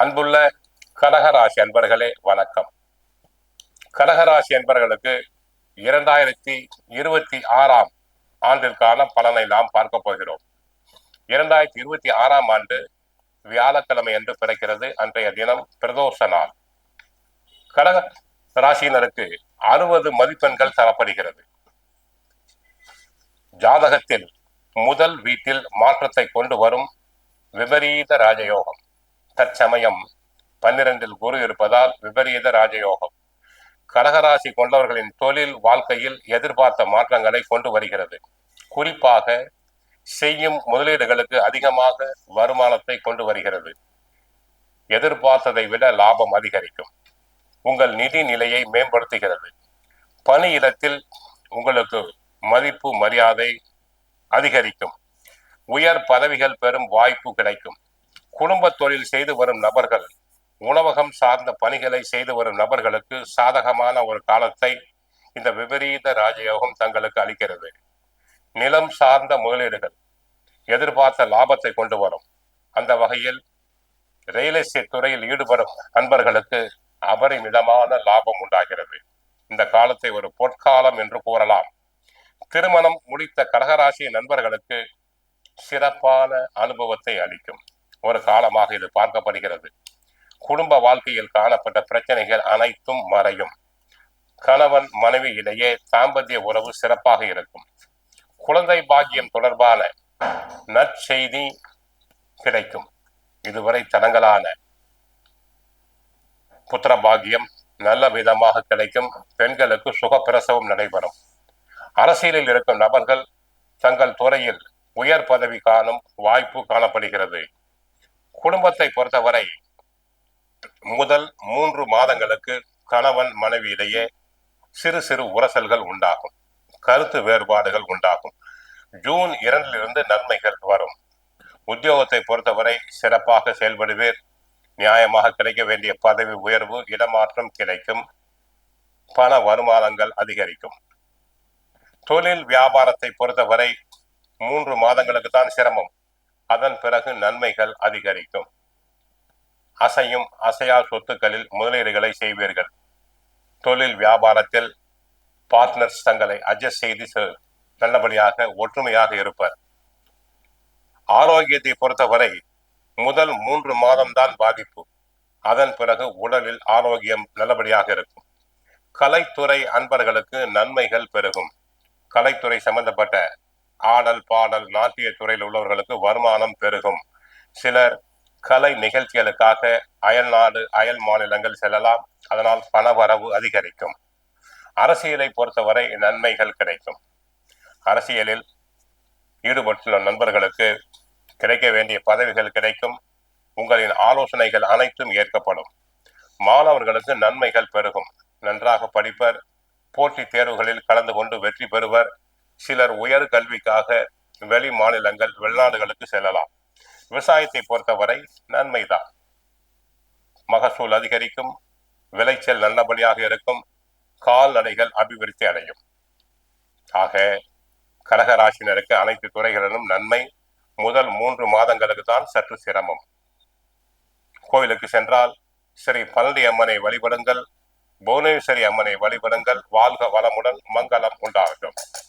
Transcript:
அன்புள்ள கடகராசி அன்பர்களே வணக்கம். கடகராசி அன்பர்களுக்கு இரண்டாயிரத்தி இருபத்தி ஆறாம் ஆண்டிற்கான பலனை நாம் பார்க்க போகிறோம். இரண்டாயிரத்தி இருபத்தி ஆறாம் ஆண்டு வியாழக்கிழமை என்று பிறக்கிறது. அன்றைய தினம் பிரதோஷ நாள். கடக ராசியினருக்கு அறுபது மதிப்பெண்கள் தரப்படுகிறது. ஜாதகத்தில் முதல் வீட்டில் மாற்றத்தை கொண்டு வரும் விபரீத ராஜயோகம். தற்சமயம் பன்னிரண்டில் குரு இருப்பதால் விபரீத ராஜயோகம். கடகராசி கொண்டவர்களின் தொழில் வாழ்க்கையில் எதிர்பார்த்த மாற்றங்களை கொண்டு வருகிறது. குறிப்பாக செய்யும் முதலீடுகளுக்கு அதிகமாக வருமானத்தை கொண்டு வருகிறது. எதிர்பார்த்ததை விட லாபம் அதிகரிக்கும். உங்கள் நிதி நிலையை மேம்படுத்துகிறது. பணி இடத்தில் உங்களுக்கு மதிப்பு மரியாதை அதிகரிக்கும். உயர் பதவிகள் பெறும் வாய்ப்பு கிடைக்கும். குடும்ப தொழில் செய்து வரும் நபர்கள் உணவகம் சார்ந்த பணிகளை செய்து வரும் நபர்களுக்கு சாதகமான ஒரு காலத்தை இந்த விபரீத ராஜயோகம் தங்களுக்கு அளிக்கிறது. நிலம் சார்ந்த முதலீடுகள் எதிர்பார்த்த லாபத்தை கொண்டு வரும். அந்த வகையில் ரியல் எஸ்டேட் துறையில் ஈடுபடும் நண்பர்களுக்கு அபரிமிதமான லாபம் உண்டாகிறது. இந்த காலத்தை ஒரு பொற்காலம் என்று கூறலாம். திருமணம் முடித்த கடகராசி நண்பர்களுக்கு சிறப்பான அனுபவத்தை அளிக்கும். ஒரு காலமாக இது பார்க்கப்படுகிறது. குடும்ப வாழ்க்கையில் காணப்பட்ட பிரச்சனைகள் அனைத்தும் மறையும். கணவன் மனைவி இடையே தாம்பத்திய உறவு சிறப்பாக இருக்கும். குழந்தை பாக்கியம் தொடர்பான நற்செய்தி கிடைக்கும். இதுவரை தடங்களான புத்திர பாக்கியம் நல்ல விதமாக கிடைக்கும். பெண்களுக்கு சுகப்பிரசவம் நடைபெறும். அரசியலில் இருக்கும் நபர்கள் தங்கள் துறையில் உயர் பதவி காணும் வாய்ப்பு காணப்படுகிறது. குடும்பத்தை பொறுத்தவரை முதல் மூன்று மாதங்களுக்கு கணவன் மனைவியிடையே சிறு சிறு உரசல்கள் உண்டாகும். கருத்து வேறுபாடுகள் உண்டாகும். ஜூன் இரண்டிலிருந்து நன்மைகள் வரும். உத்தியோகத்தை பொறுத்தவரை சிறப்பாக செயல்படுவீர். நியாயமாக கிடைக்க வேண்டிய பதவி உயர்வு இடமாற்றம் கிடைக்கும். பண வருமானங்கள் அதிகரிக்கும். தொழில் வியாபாரத்தை பொறுத்தவரை மூன்று மாதங்களுக்கு தான் சிரமம். அதன் பிறகு நன்மைகள் அதிகரிக்கும். அசையும் அசையா சொத்துக்களில் முதலீடுகளை செய்வீர்கள். தொழில் வியாபாரத்தில் பார்ட்னர்ஸ் தங்களை அட்ஜஸ்ட் செய்து நல்லபடியாக ஒற்றுமையாக இருப்பர். ஆரோக்கியத்தை பொறுத்தவரை முதல் மூன்று மாதம்தான் பாதிப்பு. அதன் பிறகு உடலில் ஆரோக்கியம் நல்லபடியாக இருக்கும். கலைத்துறை அன்பர்களுக்கு நன்மைகள் பெருகும். கலைத்துறை சம்பந்தப்பட்ட ஆடல் பாடல் நாட்டிய துறையில் உள்ளவர்களுக்கு வருமானம் பெருகும். சிலர் கலை நிகழ்ச்சிகளுக்காக அயல் நாடு அயல் மாநிலங்கள் செல்லலாம். அதனால் பணவரவு அதிகரிக்கும். அரசியலை பொறுத்தவரை நன்மைகள் கிடைக்கும். அரசியலில் ஈடுபட்டுள்ள நண்பர்களுக்கு கிடைக்க வேண்டிய பதவிகள் கிடைக்கும். உங்களின் ஆலோசனைகள் அனைத்தும் ஏற்கப்படும். மாணவர்களுக்கு நன்மைகள் பெருகும். நன்றாக படிப்பர் போட்டித் தேர்வுகளில் கலந்து கொண்டு வெற்றி பெறுவர். சிலர் உயர் கல்விக்காக வெளி மாநிலங்கள் வெளிநாடுகளுக்கு செல்லலாம். விவசாயத்தை பொறுத்தவரை நன்மைதான். மகசூல் அதிகரிக்கும் விளைச்சல் நல்லபடியாக இருக்கும் கால்நடைகள் அபிவிருத்தி அடையும். ஆக கடகராசினருக்கு அனைத்து துறைகளிலும் நன்மை முதல் மூன்று மாதங்களுக்கு தான் சற்று சிரமம். கோயிலுக்கு சென்றால் ஸ்ரீ பழனி அம்மனை வழிபடுங்கள் புவனேஸ்வரி அம்மனை வழிபடுங்கள் வாழ்க வளமுடன் மங்களம் உண்டாகட்டும்.